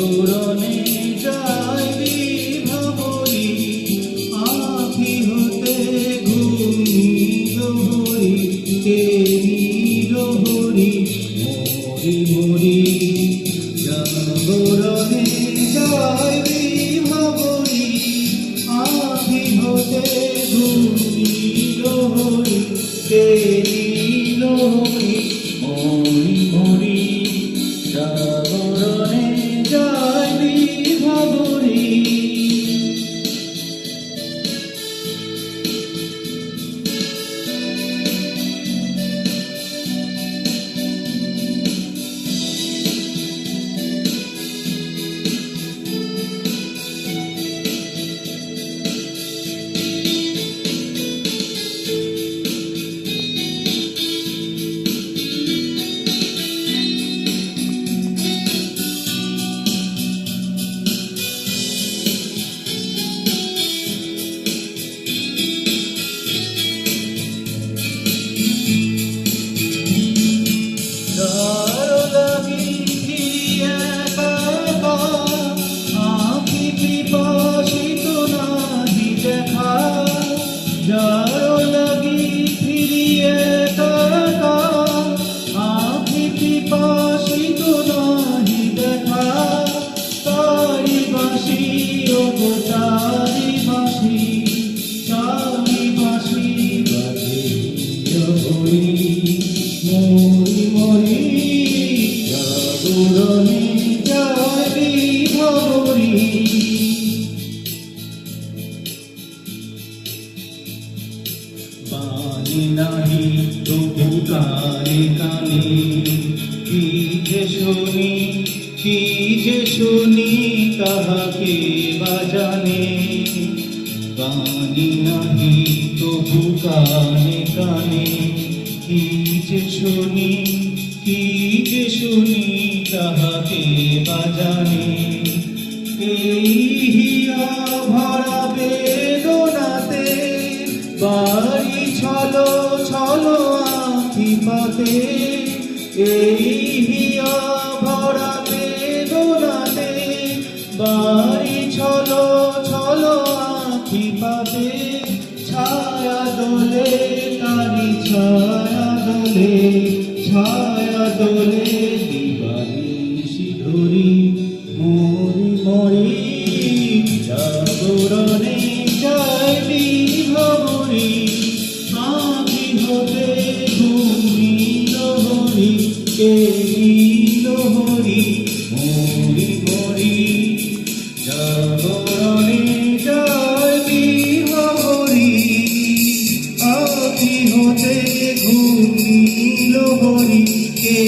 জাগরণে যাইবি ভাবরি আখি হতে ঘুমিল হরি কে নীল হরি মরি। মরি জাগরণে যাইবি বাণী নাহি তবু কানে কানে কি যে শুনি কি শুনি তাহাকে বাজানে বাণী নাহি তবু কানে কানে কি যে শুনি তাহাকে বাজানে এই হিয়া ভরা বেদনাতে, বাড়ি ছলো ছলো আঁখি পাতে, এই হিয়া ভরা বেদনাতে, বাড়ি ছলো ছলো আঁখি পাতে, ছায়া দোলে তারি ছায়া দোলে, ছায়া মতে তুমি নহরি, কে নহরি, মরি মরি। জাগরণে যাবি হরি আখি হতে ঘুমি নহরি, কে